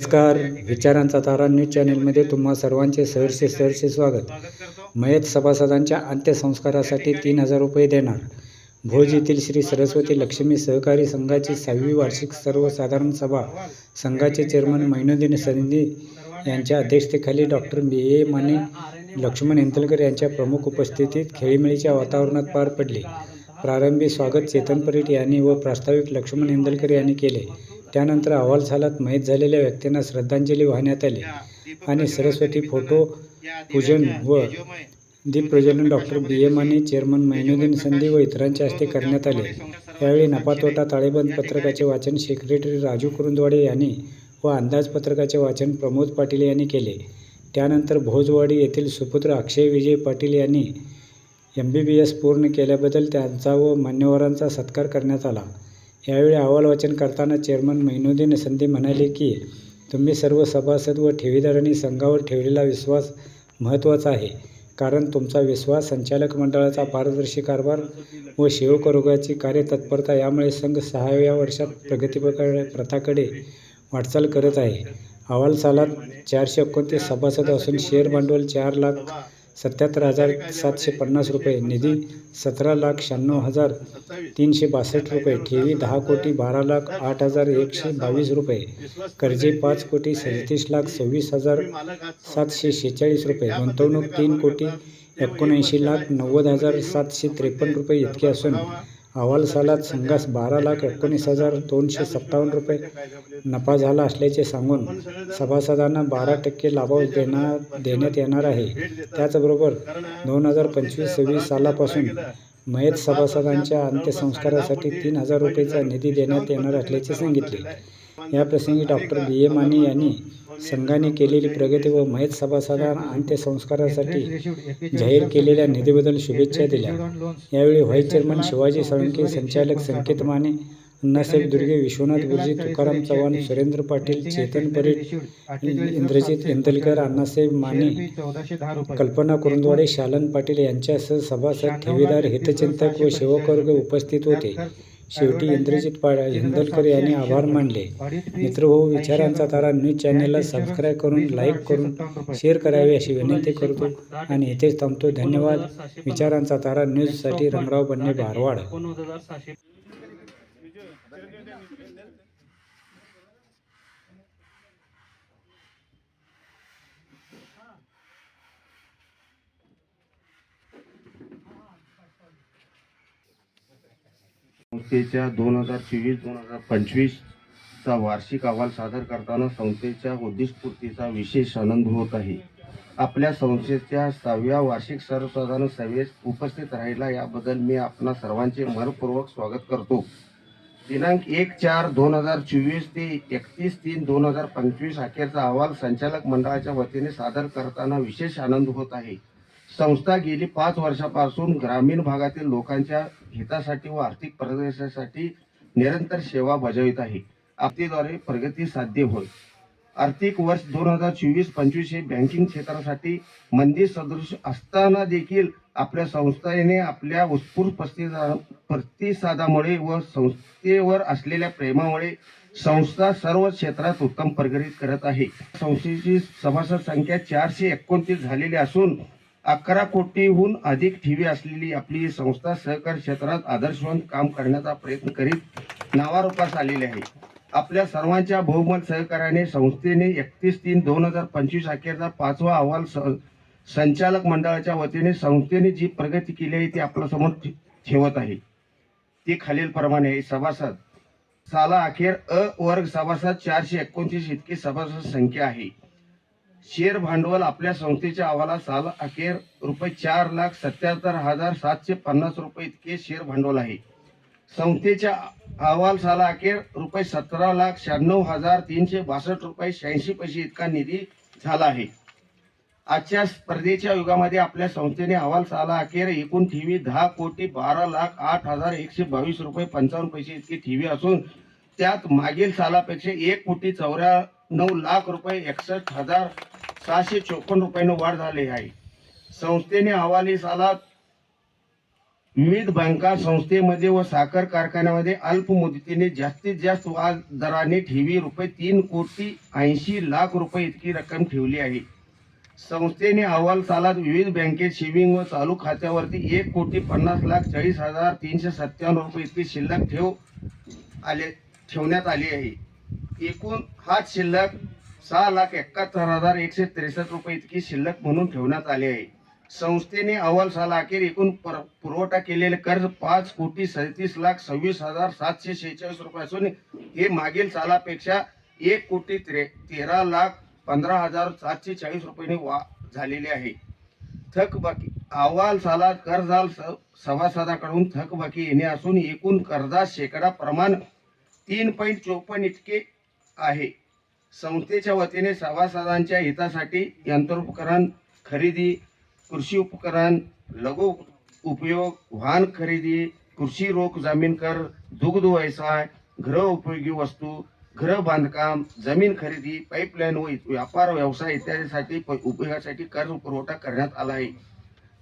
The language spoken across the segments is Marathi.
नमस्कार. विचारांचा तारा न्यूज चॅनेलमध्ये तुम्हा सर्वांचे सहर्षे सहर्षे स्वागत. मयत सभासदांच्या अंत्यसंस्कारासाठी तीन हजार रुपये देणार. भोज येथील श्री सरस्वती लक्ष्मी सहकारी संघाची सहावी वार्षिक सर्वसाधारण सभा संघाचे चेअरमन मैनुद्दीन संधी यांच्या अध्यक्षतेखाली doctor B. A. Mane Laxman Intalkar यांच्या प्रमुख उपस्थितीत खेळीमेळीच्या वातावरणात पार पडली. प्रारंभी स्वागत चेतन परीट यांनी व प्रास्ताविक लक्ष्मण इंदलकर यांनी केले. त्यानंतर अहवाल सालात मयत झालेल्या व्यक्तींना श्रद्धांजली वाहण्यात आली. आणि सरस्वती फोटो पूजन व दीप प्रज्वलन डॉक्टर बी एम आणि चेअरमन मैनुद्दीन संधी व इतरांच्या हस्ते करण्यात आले. यावेळी नफातोटा ताळेबंद पत्रकाचे वाचन सेक्रेटरी राजू कुरुंदवाडे यांनी व अंदाजपत्रकाचे वाचन प्रमोद पाटील यांनी केले. त्यानंतर भोजवाडी येथील सुपुत्र अक्षय विजय पाटील यांनी एम बी बी एस पूर्ण केल्याबद्दल त्यांचा व मान्यवरांचा सत्कार करण्यात आला. यावेळी अहवाल वाचन करताना चेअरमन मैनुद्दीन संधी म्हणाले की तुम्ही सर्व सभासद व ठेवीदारांनी संघावर ठेवलेला विश्वास महत्त्वाचा आहे. कारण तुमचा विश्वास संचालक मंडळाचा पारदर्शी कारभार व शिवकरोगाची कार्यतत्परता यामुळे संघ सहाव्या वर्षात प्रगतीपकडे प्रथाकडे वाटचाल करत आहे. अहवाल सालात चारशे एकोणतीस सभासद असून शेअर भांडवल चार लाख सत्याहत्तर हजार सातशे पन्नास रुपये निधी सतरा लाख शहाण्णव हजार तीनशे बासष्ट रुपये ठेवी दहा कोटी बारा लाख आठ हजार एकशे बावीस रुपये. कर्जे पाच कोटी सदतीस लाख सव्वीस हजार सातशे शेहेचाळीस रुपये. गुंतवणूक तीन कोटी एकोणऐंशी लाख नव्वद हजार सातशे त्रेपन्न रुपये इतके असून अहवाल सालात संघास बारा लाख एकोणीस हजार दोनशे सत्तावन्न रुपये नफा झाला असल्याचे सांगून सभासदांना बारा टक्के लाभांश देणार देण्यात येणार आहे. त्याचबरोबर दोन हजार पंचवीस सव्वीस सालापासून मयत सभासदांच्या अंत्यसंस्कारासाठी तीन हजार रुपयेचा निधी देण्यात येणार असल्याचे सांगितले. याप्रसंगी डॉक्टर बी ए माने यांनी संघाने केलेली प्रगती व मयत सभासदांना अंत्यसंस्कारासाठी जाहीर केलेल्या निधीबद्दल शुभेच्छा दिल्या. यावेळी व्हाईस चेअरमन शिवाजी साळुंके संचालक संकेत माने अण्णासाहेब दुर्गे विश्वनाथ गुरुजी तुकाराम चव्हाण सुरेंद्र पाटील चेतन परीट इंद्रजित इंदलकर अण्णासाहेब माने कल्पना कुरुंदवाडे शालन पाटील यांच्यासह सभासद ठेवीदार हितचिंतक व सेवकवर्ग उपस्थित होते. शेवटी इंद्रजित पाडा इंदलकर यांनी आभार मानले. मित्र हो विचारांचा तारा न्यूज चॅनलला सबस्क्राईब करून लाईक करून शेअर करावे अशी विनंती करतो. आणि इथेच थांबतो. धन्यवाद. विचारांचा तारा न्यूजसाठी रंगराव बन्ने भारवाड संस्थेच्या दोन हजार चोवीस दोन हजार पंचवीसचा वार्षिक अहवाल सादर करताना संस्थेच्या उद्दिष्टपूर्तीचा विशेष आनंद होत आहे. आपल्या संस्थेच्या सहाव्या वार्षिक सर्वसाधारण सभेस उपस्थित राहिला याबद्दल मी आपणा सर्वांचे मनपूर्वक स्वागत करतो. दिनांक एक चार दोन हजार चोवीस ते एकतीस तीन दोन हजार पंचवीस अखेरचा अहवाल संचालक मंडळाच्या वतीने सादर करताना विशेष आनंद होत आहे. संस्था गेली पाच वर्षापासून ग्रामीण भागातील लोकांच्या हितासाठी व आर्थिक प्रगतीसाठी निरंतर सेवा बजावित आहे. आपतीद्वारे प्रगती साध्य होय. आर्थिक वर्ष दोन हजार चोवीस पंचवीस हे बँकिंग क्षेत्रासाठी मंदी सदृश असताना देखील आपल्या संस्थेने आपल्या उत्स्फूर्त प्रतिसादामुळे व संस्थेवर असलेल्या प्रेमामुळे संस्था सर्व क्षेत्रात उत्तम प्रगती करत आहे. संस्थेची सभासद संख्या चारशे एकोणतीस झालेली असून अकरा कोटीहून अधिक ठेवी असलेली आपली ही संस्था सहकार क्षेत्रात आदर्शवंत काम करण्याचा प्रयत्न करीत नावारूपास आलेली आहे. आपल्या सर्वांच्या बहुमत सहकार्याने संस्थेने एकतीस तीन दोन हजार पंचवीस अखेरचा पाचवा अहवाल स- संचालक मंडळाच्या वतीने संस्थेने जी प्रगती केली आहे ती आपल्यासमोर ठे- ठेवत आहे. ती खालीलप्रमाणे आहे. सभासद. साला अखेर अ वर्ग सभासद चारशे एकोणतीस इतकी सभासद संख्या आहे. शेअर भांडवल आपल्या संस्थेच्या अहवालात साल अखेर रुपये चार लाख सत्याहत्तर हजार सातशे पन्नास रुपये इतके शेअर भांडवल आहे. संस्थेच्या अहवाल साला अखेर रुपये सतरा लाख शहाण्णव हजार तीनशे बासष्ट रुपये शहाऐंशी पैसे इतका निधी झाला आहे. आजच्या स्पर्धेच्या युगामध्ये आपल्या संस्थेने अहवाल साला अखेर एकूण ठेवी दहा कोटी बारा लाख आठ हजार एकशे बावीस रुपये पंचावन्न पैसे इतकी ठेवी असून त्यात मागील सालापेक्षा एक कोटी चौऱ्या नऊ लाख रुपये एकसष्ट हजार सहाशे चोपन्न रुपयानं वाढ झाली आहे. संस्थेने हवाली सालात विविध बँका संस्थेमध्ये व साखर कारखान्यामध्ये अल्प मुदतीने जास्तीत जास्त व्याज दराने ठेवी रुपये तीन कोटी ऐंशी लाख रुपये इतकी रक्कम ठेवली आहे. संस्थेने अहवाल सालात विविध बँकेत शेविंग व चालू खात्यावरती एक कोटी पन्नास लाख चाळीस हजार तीनशे सत्त्याण्णव रुपये इतकी शिल्लक ठेव आले ठेवण्यात आली आहे. एकूण हा शिल्लक सहा लाख एकाहत्तर हजार एकशे त्रेसष्ट रुपये इतकी शिल्लक म्हणून ठेवण्यात आली आहे. संस्थेने अहवाल सालाअखेर एकूण पर- पुरवठा केलेले कर्ज पाच कोटी सदतीस लाख सव्वीस हजार सातशे शेहेचाळीस रुपये असून हे मागील सालापेक्षा एक कोटी त्रे तेरा लाख पंधरा हजार सातशे चाळीस रुपयांनी वा झालेले आहे. थकबाकी अहवाल सालात कर्जाल स- सभासदाकडून थकबाकी येणे असून एकूण कर्जात शेकडा प्रमाण तीन पॉईंट चोपन्न इतके आहे. संस्थेच्या वतीने सभासदांच्या हितासाठी यंत्रोपकरण खरेदी कृषी उपकरण लघु उपयोग वाहन खरेदी कृषी रोख जमीन कर दुग्ध व्यवसाय गृह उपयोगी वस्तू घर बांधकाम जमीन खरेदी पाईपलाईन व व्यापार व्यवसाय इत्यादीसाठी प- उपयोगासाठी कर्ज पुरवठा करण्यात आला आहे.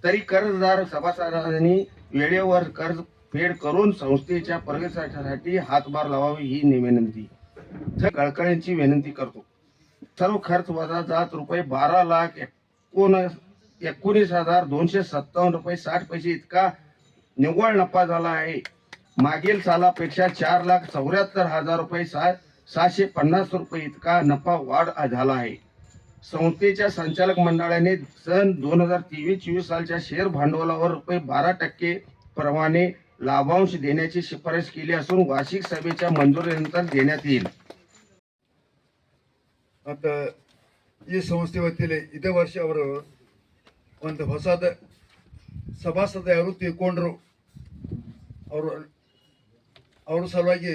तरी कर्जदार सभासदांनी वेळेवर कर्ज फेड करून संस्थेच्या प्रगतीसाठी हातभार लावावी ही विनंती तर विनंती करतो. सर्व खर्च वजा जात रुपये बारा लाख एकोण एकोणीस हजार दोनशे सत्तावन्न रुपये साठ पैसे इतका निव्वळ नफा झाला आहे. मागील सालापेक्षा चार लाख चौऱ्याहत्तर हजार रुपये सा सहाशे पन्नास रुपये इतका नफा वाढ झाला आहे. संस्थेच्या संचालक मंडळाने सन दोन हजार तेवीस चोवीस सालच्या शेअर भांडवलावर रुपये बारा टक्के प्रमाणे लाभांश देण्याची शिफारस केली असून वार्षिक सभेच्या मंजुरीनंतर देण्यात येईल ಮತ್ತು ಈ ಸಂಸ್ಥೆ ವತಿಯಲ್ಲಿ ಇದೇ ವರ್ಷ ಅವರು ಒಂದು ಹೊಸದ ಸಭಾಸದ ಯಾರು ತೀರ್ಕೊಂಡ್ರು ಅವರು ಅವ್ರ ಸಲುವಾಗಿ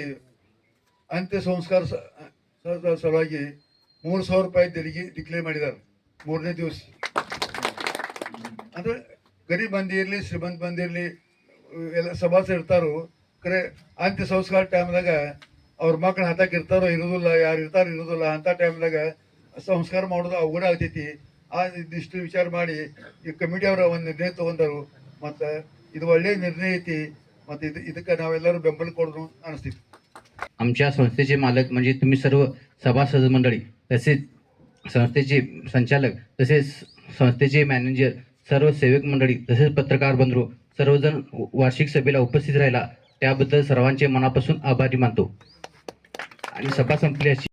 ಅಂತ್ಯ ಸಂಸ್ಕಾರ ಸ- ಸ- ಸಲುವಾಗಿ ಮೂರು ಸಾವಿರ ರೂಪಾಯಿ ತೆರಿಗೆ ಡಿಕ್ಲೇರ್ ಮಾಡಿದ್ದಾರೆ ಮೂರನೇ ದಿವಸ ಅಂದ್ರೆ ಗರೀಬ್ ಮಂದಿ ಇರಲಿ ಶ್ರೀಮಂತ ಮಂದಿ ಇರಲಿ ಎಲ್ಲ ಸಭಾಸದ ಇರ್ತಾರೋ ಕರೆ ಅಂತ್ಯ ಸಂಸ್ಕಾರ ಟೈಮ್ದಾಗ ಅವ್ರ ಮಕ್ಳು ಹತ್ತಾಕ್ ಇರ್ತಾರೋ ಇರೋದಿಲ್ಲ ಯಾರು ಇರ್ತಾರೋ ಇರೋದಿಲ್ಲ ಅಂತ ಟೈಮ್ದಾಗ ಸಂಸ್ಕಾರ ಮಾಡೋದು ಅವಘಡ ಆಗ್ತೈತಿ ಆ ಇದಿಷ್ಟು ವಿಚಾರ ಮಾಡಿ ಈ ಕಮಿಟಿ ಅವರ ಒಂದು ನಿರ್ಣಯ ತಗೊಂಡರು ಮತ್ತು ಇದು ಒಳ್ಳೆಯ ನಿರ್ಣಯ ಐತಿ ಮತ್ತು ಇದು ಇದಕ್ಕೆ ನಾವೆಲ್ಲರೂ ಬೆಂಬಲ ಕೊಡೋದು ಅನಿಸ್ತೈತಿ आमच्या संस्थेचे मालक म्हणजे तुम्ही सर्व सभासद मंडळी तसेच संस्थेचे संचालक तसेच संस्थेचे मॅनेजर सर्व सेवक मंडळी तसेच पत्रकार बंधू सर्वजण वार्षिक सभेला उपस्थित राहिला. त्याबद्दल सर्वांचे मनापासून आभारी मानतो. आणि सभा संपली अशी.